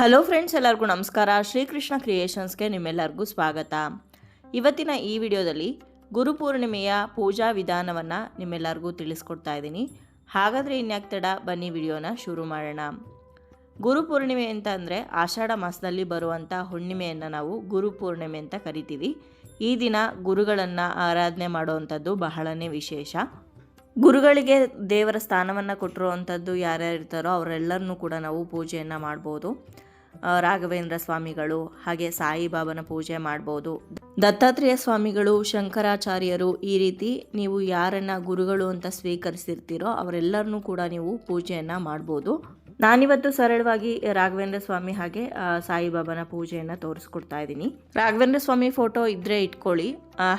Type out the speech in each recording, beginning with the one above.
Hello friends, ಎಲ್ಲರಿಗೂ ನಮಸ್ಕಾರ. ಶ್ರೀಕೃಷ್ಣ ಕ್ರಿಯೇಷನ್ಸ್ಗೆ ನಿಮ್ಮೆಲ್ಲರಿಗೂ ಸ್ವಾಗತ. ಇವತ್ತಿನ ಈ ವಿಡಿಯೋದಲ್ಲಿ ಗುರುಪೂರ್ಣಿಮೆಯ ಪೂಜಾ ವಿಧಾನವನ್ನು ನಿಮ್ಮೆಲ್ಲರಿಗೂ ತಿಳಿಸ್ಕೊಡ್ತಾ ಇದ್ದೀನಿ. ಹಾಗಾದರೆ ಇನ್ಯಾಕೆ ತಡ? ಬನ್ನಿ ವಿಡಿಯೋನ ಶುರು ಮಾಡೋಣ. ಗುರುಪೂರ್ಣಿಮೆ ಅಂತ ಅಂದರೆ ಆಷಾಢ ಮಾಸದಲ್ಲಿ ಬರುವಂಥ ಹುಣ್ಣಿಮೆಯನ್ನು ನಾವು ಗುರುಪೂರ್ಣಿಮೆ ಅಂತ ಕರಿತೀವಿ. ಈ ದಿನ ಗುರುಗಳನ್ನು ಆರಾಧನೆ ಮಾಡುವಂಥದ್ದು ಬಹಳನೇ ವಿಶೇಷ. ಗುರುಗಳಿಗೆ ದೇವರ ಸ್ಥಾನವನ್ನು ಕೊಟ್ಟಿರುವಂಥದ್ದು ಯಾರ್ಯಾರು ಇರ್ತಾರೋ ಅವರೆಲ್ಲರನ್ನೂ ಕೂಡ ನಾವು ಪೂಜೆಯನ್ನು ಮಾಡ್ಬೋದು. ರಾಘವೇಂದ್ರ ಸ್ವಾಮಿಗಳು, ಹಾಗೆ ಸಾಯಿಬಾಬನ ಪೂಜೆ ಮಾಡ್ಬೋದು. ದತ್ತಾತ್ರೇಯ ಸ್ವಾಮಿಗಳು, ಶಂಕರಾಚಾರ್ಯರು ಈ ರೀತಿ ನೀವು ಯಾರನ್ನ ಗುರುಗಳು ಅಂತ ಸ್ವೀಕರಿಸಿರ್ತೀರೋ ಅವರೆಲ್ಲರನ್ನೂ ಕೂಡ ನೀವು ಪೂಜೆಯನ್ನು ಮಾಡ್ಬೋದು. ನಾನಿವತ್ತು ಸರಳವಾಗಿ ರಾಘವೇಂದ್ರ ಸ್ವಾಮಿ ಹಾಗೆ ಸಾಯಿಬಾಬನ ಪೂಜೆಯನ್ನು ತೋರಿಸ್ಕೊಡ್ತಾ ಇದ್ದೀನಿ. ರಾಘವೇಂದ್ರ ಸ್ವಾಮಿ ಫೋಟೋ ಇದ್ದರೆ ಇಟ್ಕೊಳ್ಳಿ.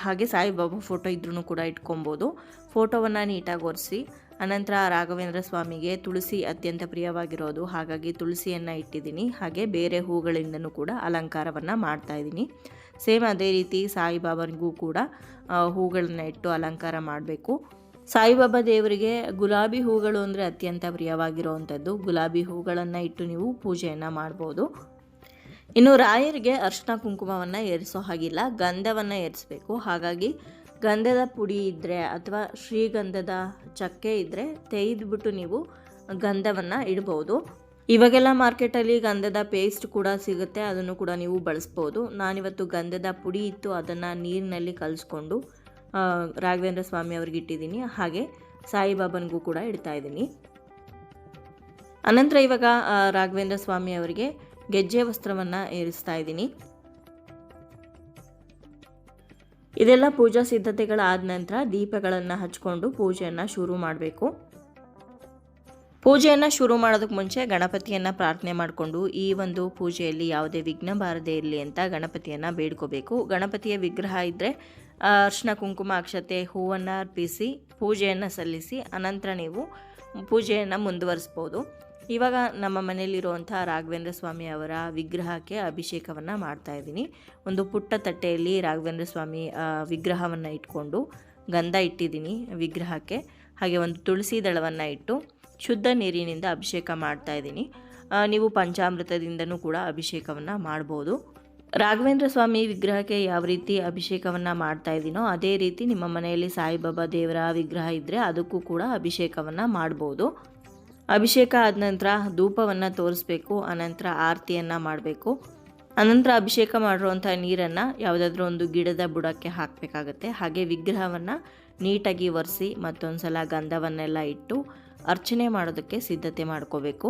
ಹಾಗೆ ಸಾಯಿಬಾಬಾ ಫೋಟೋ ಇದ್ರೂ ಕೂಡ ಇಟ್ಕೊಬೋದು. ಫೋಟೋವನ್ನು ನೀಟಾಗಿ ಒರೆಸಿ ಅನಂತರ ರಾಘವೇಂದ್ರ ಸ್ವಾಮಿಗೆ ತುಳಸಿ ಅತ್ಯಂತ ಪ್ರಿಯವಾಗಿರೋದು. ಹಾಗಾಗಿ ತುಳಸಿಯನ್ನು ಇಟ್ಟಿದ್ದೀನಿ. ಹಾಗೆ ಬೇರೆ ಹೂಗಳಿಂದನೂ ಕೂಡ ಅಲಂಕಾರವನ್ನು ಮಾಡ್ತಾ ಇದ್ದೀನಿ. ಸೇಮ್ ಅದೇ ರೀತಿ ಸಾಯಿಬಾಬನಿಗೂ ಕೂಡ ಹೂಗಳನ್ನು ಇಟ್ಟು ಅಲಂಕಾರ ಮಾಡಬೇಕು. ಸಾಯಿಬಾಬಾ ದೇವರಿಗೆ ಗುಲಾಬಿ ಹೂಗಳು ಅಂದರೆ ಅತ್ಯಂತ ಪ್ರಿಯವಾಗಿರುವಂಥದ್ದು. ಗುಲಾಬಿ ಹೂಗಳನ್ನು ಇಟ್ಟು ನೀವು ಪೂಜೆಯನ್ನು ಮಾಡ್ಬೋದು. ಇನ್ನು ರಾಯರಿಗೆ ಅರ್ಶಿನ ಕುಂಕುಮವನ್ನು ಏರಿಸೋ ಹಾಗಿಲ್ಲ. ಗಂಧವನ್ನು ಏರಿಸಬೇಕು. ಹಾಗಾಗಿ ಗಂಧದ ಪುಡಿ ಇದ್ದರೆ ಅಥವಾ ಶ್ರೀಗಂಧದ ಚಕ್ಕೆ ಇದ್ದರೆ ತೆಗೆದುಬಿಟ್ಟು ನೀವು ಗಂಧವನ್ನು ಇಡ್ಬೋದು. ಇವಾಗೆಲ್ಲ ಮಾರ್ಕೆಟಲ್ಲಿ ಗಂಧದ ಪೇಸ್ಟ್ ಕೂಡ ಸಿಗುತ್ತೆ, ಅದನ್ನು ಕೂಡ ನೀವು ಬಳಸ್ಬೋದು. ನಾನಿವತ್ತು ಗಂಧದ ಪುಡಿ ಇತ್ತು, ಅದನ್ನು ನೀರಿನಲ್ಲಿ ಕಲಿಸ್ಕೊಂಡು ರಾಘವೇಂದ್ರ ಸ್ವಾಮಿ ಅವ್ರಿಗೆ ಇಟ್ಟಿದ್ದೀನಿ. ಹಾಗೆ ಸಾಯಿಬಾಬನಿಗೂ ಕೂಡ ಇಡ್ತಾ ಇದ್ದೀನಿ. ಅನಂತರ ಇವಾಗ ರಾಘವೇಂದ್ರ ಸ್ವಾಮಿ ಅವರಿಗೆ ಗೆಜ್ಜೆ ವಸ್ತ್ರವನ್ನು ಏರಿಸ್ತಾ ಇದ್ದೀನಿ. ಇದೆಲ್ಲ ಪೂಜಾ ಸಿದ್ಧತೆಗಳಾದ ನಂತರ ದೀಪಗಳನ್ನು ಹಚ್ಕೊಂಡು ಪೂಜೆಯನ್ನು ಶುರು ಮಾಡಬೇಕು. ಪೂಜೆಯನ್ನು ಶುರು ಮಾಡೋದಕ್ಕೆ ಮುಂಚೆ ಗಣಪತಿಯನ್ನು ಪ್ರಾರ್ಥನೆ ಮಾಡಿಕೊಂಡು ಈ ಒಂದು ಪೂಜೆಯಲ್ಲಿ ಯಾವುದೇ ವಿಘ್ನ ಬಾರದೇ ಇರಲಿ ಅಂತ ಗಣಪತಿಯನ್ನು ಬೇಡ್ಕೋಬೇಕು. ಗಣಪತಿಯ ವಿಗ್ರಹ ಇದ್ದರೆ ಅರ್ಶಿನ, ಕುಂಕುಮ, ಅಕ್ಷತೆ, ಹೂವನ್ನು ಅರ್ಪಿಸಿ, ಪೂಜೆಯನ್ನು ಸಲ್ಲಿಸಿ, ಅನಂತರ ನೀವು ಪೂಜೆಯನ್ನು ಮುಂದುವರಿಸ್ಬೋದು. ಇವಾಗ ನಮ್ಮ ಮನೆಯಲ್ಲಿರುವಂಥ ರಾಘವೇಂದ್ರ ಸ್ವಾಮಿ ಅವರ ವಿಗ್ರಹಕ್ಕೆ ಅಭಿಷೇಕವನ್ನು ಮಾಡ್ತಾ ಇದ್ದೀನಿ. ಒಂದು ಪುಟ್ಟ ತಟ್ಟೆಯಲ್ಲಿ ರಾಘವೇಂದ್ರ ಸ್ವಾಮಿ ವಿಗ್ರಹವನ್ನು ಇಟ್ಕೊಂಡು ಗಂಧ ಇಟ್ಟಿದ್ದೀನಿ ವಿಗ್ರಹಕ್ಕೆ. ಹಾಗೆ ಒಂದು ತುಳಸಿ ದಳವನ್ನು ಇಟ್ಟು ಶುದ್ಧ ನೀರಿನಿಂದ ಅಭಿಷೇಕ ಮಾಡ್ತಾ ಇದ್ದೀನಿ. ನೀವು ಪಂಚಾಮೃತದಿಂದನೂ ಕೂಡ ಅಭಿಷೇಕವನ್ನು ಮಾಡ್ಬೋದು. ರಾಘವೇಂದ್ರ ಸ್ವಾಮಿ ವಿಗ್ರಹಕ್ಕೆ ಯಾವ ರೀತಿ ಅಭಿಷೇಕವನ್ನು ಮಾಡ್ತಾ ಇದ್ದೀನೋ ಅದೇ ರೀತಿ ನಿಮ್ಮ ಮನೆಯಲ್ಲಿ ಸಾಯಿಬಾಬಾ ದೇವರ ವಿಗ್ರಹ ಇದ್ದರೆ ಅದಕ್ಕೂ ಕೂಡ ಅಭಿಷೇಕವನ್ನು ಮಾಡ್ಬೋದು. ಅಭಿಷೇಕ ಆದ ನಂತರ ಧೂಪವನ್ನು ತೋರಿಸ್ಬೇಕು ಆನಂತರ ಆರತಿಯನ್ನು ಮಾಡಬೇಕು. ಅನಂತರ ಅಭಿಷೇಕ ಮಾಡಿರುವಂಥ ನೀರನ್ನು ಯಾವುದಾದ್ರೂ ಒಂದು ಗಿಡದ ಬುಡಕ್ಕೆ ಹಾಕಬೇಕಾಗತ್ತೆ. ಹಾಗೆ ವಿಗ್ರಹವನ್ನು ನೀಟಾಗಿ ಒರೆಸಿ ಮತ್ತೊಂದು ಸಲ ಗಂಧವನ್ನೆಲ್ಲ ಇಟ್ಟು ಅರ್ಚನೆ ಮಾಡೋದಕ್ಕೆ ಸಿದ್ಧತೆ ಮಾಡ್ಕೋಬೇಕು.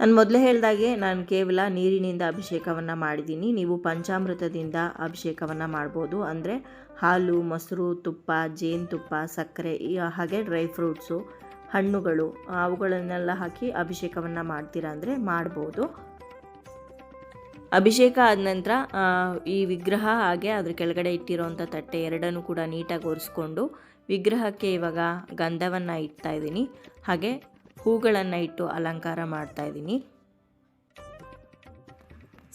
ನಾನು ಮೊದಲೇ ಹೇಳಿದಾಗೆ ನಾನು ಕೇವಲ ನೀರಿನಿಂದ ಅಭಿಷೇಕವನ್ನು ಮಾಡಿದ್ದೀನಿ ನೀವು ಪಂಚಾಮೃತದಿಂದ ಅಭಿಷೇಕವನ್ನು ಮಾಡ್ಬೋದು. ಅಂದರೆ ಹಾಲು, ಮೊಸರು, ತುಪ್ಪ, ಜೇನುತುಪ್ಪ, ಸಕ್ಕರೆ ಹಾಗೆ ಡ್ರೈ ಫ್ರೂಟ್ಸು ಹಣ್ಣುಗಳು ಅವುಗಳನ್ನೆಲ್ಲ ಹಾಕಿ ಅಭಿಷೇಕವನ್ನು ಮಾಡ್ತೀರಾ ಅಂದರೆ ಮಾಡ್ಬೋದು. ಅಭಿಷೇಕ ಆದ ನಂತರ ಈ ವಿಗ್ರಹ ಹಾಗೆ ಅದ್ರ ಕೆಳಗಡೆ ಇಟ್ಟಿರೋವಂಥ ತಟ್ಟೆ ಎರಡನ್ನೂ ಕೂಡ ನೀಟಾಗಿ ಒರೆಸ್ಕೊಂಡು ವಿಗ್ರಹಕ್ಕೆ ಇವಾಗ ಗಂಧವನ್ನು ಇಡ್ತಾ ಇದ್ದೀನಿ. ಹಾಗೆ ಹೂಗಳನ್ನು ಇಟ್ಟು ಅಲಂಕಾರ ಮಾಡ್ತಾ ಇದ್ದೀನಿ.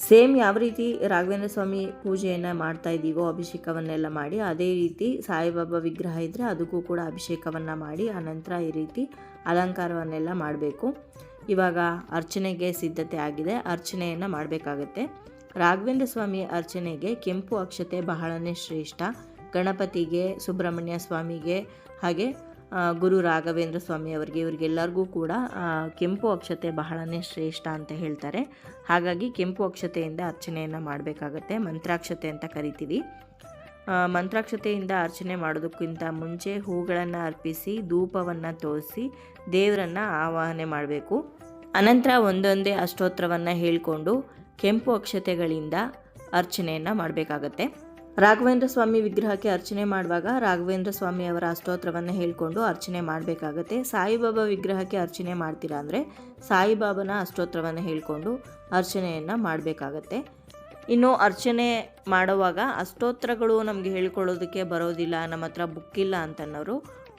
ಸೇಮ್ ಯಾವ ರೀತಿ ರಾಘವೇಂದ್ರ ಸ್ವಾಮಿ ಪೂಜೆಯನ್ನು ಮಾಡ್ತಾ ಇದ್ದೀವೋ ಅಭಿಷೇಕವನ್ನೆಲ್ಲ ಮಾಡಿ, ಅದೇ ರೀತಿ ಸಾಯಿಬಾಬಾ ವಿಗ್ರಹ ಇದ್ದರೆ ಅದಕ್ಕೂ ಕೂಡ ಅಭಿಷೇಕವನ್ನು ಮಾಡಿ ಆನಂತರ ಈ ರೀತಿ ಅಲಂಕಾರವನ್ನೆಲ್ಲ ಮಾಡಬೇಕು. ಇವಾಗ ಅರ್ಚನೆಗೆ ಸಿದ್ಧತೆ ಆಗಿದೆ, ಅರ್ಚನೆಯನ್ನು ಮಾಡಬೇಕಾಗತ್ತೆ. ರಾಘವೇಂದ್ರ ಸ್ವಾಮಿ ಅರ್ಚನೆಗೆ ಕೆಂಪು ಅಕ್ಷತೆ ಬಹಳನೇ ಶ್ರೇಷ್ಠ. ಗಣಪತಿಗೆ, ಸುಬ್ರಹ್ಮಣ್ಯ ಸ್ವಾಮಿಗೆ, ಹಾಗೆ ಗುರು ರಾಘವೇಂದ್ರ ಸ್ವಾಮಿ ಅವರಿಗೆ, ಇವರಿಗೆಲ್ಲರಿಗೂ ಕೂಡ ಕೆಂಪು ಅಕ್ಷತೆ ಬಹಳನೇ ಶ್ರೇಷ್ಠ ಅಂತ ಹೇಳ್ತಾರೆ. ಹಾಗಾಗಿ ಕೆಂಪು ಅಕ್ಷತೆಯಿಂದ ಅರ್ಚನೆಯನ್ನು ಮಾಡಬೇಕಾಗತ್ತೆ, ಮಂತ್ರಾಕ್ಷತೆ ಅಂತ ಕರಿತೀವಿ. ಮಂತ್ರಾಕ್ಷತೆಯಿಂದ ಅರ್ಚನೆ ಮಾಡೋದಕ್ಕಿಂತ ಮುಂಚೆ ಹೂಗಳನ್ನು ಅರ್ಪಿಸಿ, ಧೂಪವನ್ನು ತೋರಿಸಿ, ದೇವರನ್ನು ಆವಾಹನೆ ಮಾಡಬೇಕು. ಅನಂತರ ಒಂದೊಂದೇ ಅಷ್ಟೋತ್ರವನ್ನು ಹೇಳಿಕೊಂಡು ಕೆಂಪು ಅಕ್ಷತೆಗಳಿಂದ ಅರ್ಚನೆಯನ್ನು ಮಾಡಬೇಕಾಗತ್ತೆ. ರಾಘವೇಂದ್ರ ಸ್ವಾಮಿ ವಿಗ್ರಹಕ್ಕೆ ಅರ್ಚನೆ ಮಾಡುವಾಗ ರಾಘವೇಂದ್ರ ಸ್ವಾಮಿ ಅವರ ಅಷ್ಟೋತ್ರವನ್ನು ಹೇಳಿಕೊಂಡು ಅರ್ಚನೆ ಮಾಡಬೇಕಾಗತ್ತೆ. ಸಾಯಿಬಾಬಾ ವಿಗ್ರಹಕ್ಕೆ ಅರ್ಚನೆ ಮಾಡ್ತೀರಾ ಅಂದರೆ ಸಾಯಿಬಾಬನ ಅಷ್ಟೋತ್ರವನ್ನು ಹೇಳಿಕೊಂಡು ಅರ್ಚನೆಯನ್ನು ಮಾಡಬೇಕಾಗತ್ತೆ. ಇನ್ನು ಅರ್ಚನೆ ಮಾಡುವಾಗ ಅಷ್ಟೋತ್ರಗಳು ನಮಗೆ ಹೇಳ್ಕೊಳ್ಳೋದಕ್ಕೆ ಬರೋದಿಲ್ಲ, ನಮ್ಮ ಹತ್ರ ಬುಕ್ ಇಲ್ಲ ಅಂತನ್ನೋರು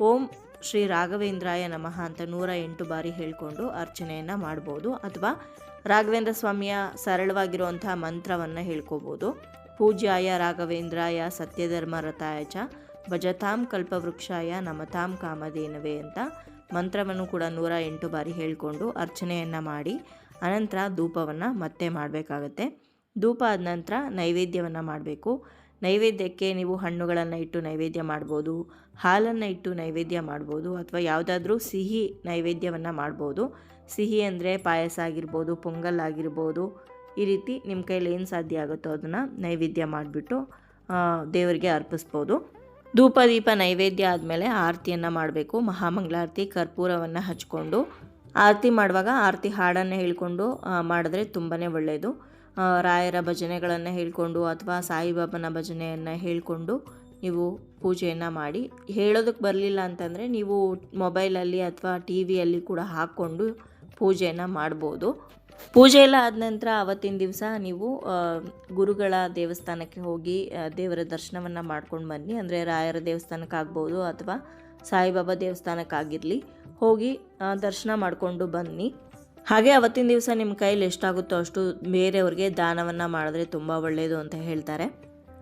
ಓಂ ಶ್ರೀ ರಾಘವೇಂದ್ರಾಯ ನಮಃ ಅಂತ ನೂರ ಎಂಟು ಬಾರಿ ಹೇಳಿಕೊಂಡು ಅರ್ಚನೆಯನ್ನು ಮಾಡ್ಬೋದು. ಅಥವಾ ರಾಘವೇಂದ್ರ ಸ್ವಾಮಿಯ ಸರಳವಾಗಿರುವಂಥ ಮಂತ್ರವನ್ನು ಹೇಳ್ಕೋಬೋದು. ಪೂಜ್ಯಾಯ ರಾಘವೇಂದ್ರಾಯ ಸತ್ಯಧರ್ಮರತಾಯ ಚ ಭಜತಾಂ ಕಲ್ಪವೃಕ್ಷಾಯ ನಮತಾಂ ಕಾಮಧೇನವೇ ಅಂತ ಮಂತ್ರವನ್ನು ಕೂಡ ನೂರ ಎಂಟು ಬಾರಿ ಹೇಳಿಕೊಂಡು ಅರ್ಚನೆಯನ್ನು ಮಾಡಿ ಅನಂತರ ಧೂಪವನ್ನು ಮತ್ತೆ ಮಾಡಬೇಕಾಗತ್ತೆ. ಧೂಪ ಆದ ನಂತರ ನೈವೇದ್ಯವನ್ನು ಮಾಡಬೇಕು. ನೈವೇದ್ಯಕ್ಕೆ ನೀವು ಹಣ್ಣುಗಳನ್ನು ಇಟ್ಟು ನೈವೇದ್ಯ ಮಾಡ್ಬೋದು, ಹಾಲನ್ನು ಇಟ್ಟು ನೈವೇದ್ಯ ಮಾಡ್ಬೋದು ಅಥವಾ ಯಾವುದಾದ್ರೂ ಸಿಹಿ ನೈವೇದ್ಯವನ್ನು ಮಾಡ್ಬೋದು. ಸಿಹಿ ಅಂದರೆ ಪಾಯಸ ಆಗಿರ್ಬೋದು, ಪೊಂಗಲ್ ಆಗಿರ್ಬೋದು ಈ ರೀತಿ ನಿಮ್ಮ ಕೈಯಲ್ಲಿ ಏನು ಸಾಧ್ಯ ಆಗುತ್ತೋ ಅದನ್ನು ನೈವೇದ್ಯ ಮಾಡಿಬಿಟ್ಟು ದೇವರಿಗೆ ಅರ್ಪಿಸ್ಬೋದು. ಧೂಪ ದೀಪ ನೈವೇದ್ಯ ಆದಮೇಲೆ ಆರತಿಯನ್ನು ಮಾಡಬೇಕು. ಮಹಾಮಂಗಳಾರತಿ, ಕರ್ಪೂರವನ್ನು ಹಚ್ಕೊಂಡು, ಆರತಿ ಮಾಡುವಾಗ ಆರತಿ ಹಾಡನ್ನು ಹೇಳ್ಕೊಂಡು ಮಾಡಿದ್ರೆ ತುಂಬಾ ಒಳ್ಳೆಯದು ರಾಯರ ಭಜನೆಗಳನ್ನು ಹೇಳಿಕೊಂಡು ಅಥವಾ ಸಾಯಿಬಾಬನ ಭಜನೆಯನ್ನು ಹೇಳಿಕೊಂಡು ನೀವು ಪೂಜೆಯನ್ನು ಮಾಡಿ. ಹೇಳೋದಕ್ಕೆ ಬರಲಿಲ್ಲ ಅಂತಂದರೆ ನೀವು ಮೊಬೈಲಲ್ಲಿ ಅಥವಾ ಟಿ ವಿಯಲ್ಲಿ ಕೂಡ ಹಾಕ್ಕೊಂಡು ಪೂಜೆಯನ್ನು ಮಾಡ್ಬೋದು. ಪೂಜೆ ಎಲ್ಲ ಆದ ನಂತರ ಅವತ್ತಿನ ದಿವಸ ನೀವು ಗುರುಗಳ ದೇವಸ್ಥಾನಕ್ಕೆ ಹೋಗಿ ದೇವರ ದರ್ಶನವನ್ನು ಮಾಡ್ಕೊಂಡು ಬನ್ನಿ. ಅಂದರೆ ರಾಯರ ದೇವಸ್ಥಾನಕ್ಕಾಗ್ಬೋದು ಅಥವಾ ಸಾಯಿಬಾಬಾ ದೇವಸ್ಥಾನಕ್ಕಾಗಿರಲಿ ಹೋಗಿ ದರ್ಶನ ಮಾಡಿಕೊಂಡು ಬನ್ನಿ. ಹಾಗೆ ಅವತ್ತಿನ ದಿವಸ ನಿಮ್ಮ ಕೈಲಿ ಎಷ್ಟಾಗುತ್ತೋ ಅಷ್ಟು ಬೇರೆಯವ್ರಿಗೆ ದಾನವನ್ನು ಮಾಡಿದ್ರೆ ತುಂಬ ಒಳ್ಳೆಯದು ಅಂತ ಹೇಳ್ತಾರೆ.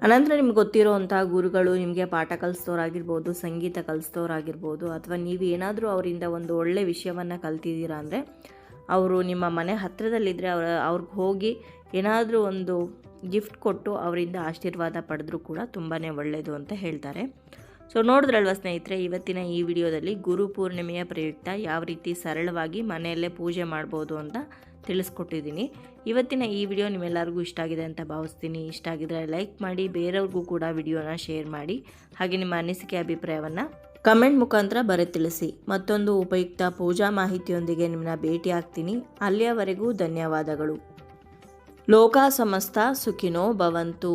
ಅನಂತರ ನಿಮ್ಗೆ ಗೊತ್ತಿರೋವಂಥ ಗುರುಗಳು ನಿಮಗೆ ಪಾಠ ಕಲಿಸ್ತೋರಾಗಿರ್ಬೋದು ಸಂಗೀತ ಕಲಿಸ್ತೋರಾಗಿರ್ಬೋದು ಅಥವಾ ನೀವು ಏನಾದರೂ ಅವರಿಂದ ಒಂದು ಒಳ್ಳೆ ವಿಷಯವನ್ನು ಕಲ್ತಿದ್ದೀರಾ ಅಂದರೆ ಅವರು ನಿಮ್ಮ ಮನೆ ಹತ್ತಿರದಲ್ಲಿದ್ದರೆ ಅವರ, ಅವ್ರಿಗೆ ಹೋಗಿ ಏನಾದರೂ ಒಂದು ಗಿಫ್ಟ್ ಕೊಟ್ಟು ಅವರಿಂದ ಆಶೀರ್ವಾದ ಪಡೆದ್ರೂ ಕೂಡ ತುಂಬಾ ಒಳ್ಳೆಯದು ಅಂತ ಹೇಳ್ತಾರೆ. ಸೊ ನೋಡಿದ್ರಲ್ವ ಸ್ನೇಹಿತರೆ, ಇವತ್ತಿನ ಈ ವಿಡಿಯೋದಲ್ಲಿ ಗುರು ಪೂರ್ಣಿಮೆಯ ಪ್ರಯುಕ್ತ ಯಾವ ರೀತಿ ಸರಳವಾಗಿ ಮನೆಯಲ್ಲೇ ಪೂಜೆ ಮಾಡ್ಬೋದು ಅಂತ ತಿಳಿಸ್ಕೊಟ್ಟಿದ್ದೀನಿ. ಇವತ್ತಿನ ಈ ವಿಡಿಯೋ ನಿಮ್ಮೆಲ್ಲರಿಗೂ ಇಷ್ಟ ಆಗಿದೆ ಅಂತ ಭಾವಿಸ್ತೀನಿ. ಇಷ್ಟ ಆಗಿದ್ರೆ ಲೈಕ್ ಮಾಡಿ, ಬೇರೆಯವ್ರಿಗೂ ಕೂಡ ವಿಡಿಯೋನ ಶೇರ್ ಮಾಡಿ. ಹಾಗೆ ನಿಮ್ಮ ಅನಿಸಿಕೆ, ಅಭಿಪ್ರಾಯವನ್ನು ಕಮೆಂಟ್ ಮುಖಾಂತರ ಬರೆ ತಿಳಿಸಿ. ಮತ್ತೊಂದು ಉಪಯುಕ್ತ ಪೂಜಾ ಮಾಹಿತಿಯೊಂದಿಗೆ ನಿಮ್ಮನ್ನ ಭೇಟಿ ಆಗ್ತೀನಿ ಅಲ್ಲಿಯವರೆಗೂ ಧನ್ಯವಾದಗಳು. ಲೋಕ ಸಮಸ್ತ ಸುಖಿನೋ ಭವಂತು.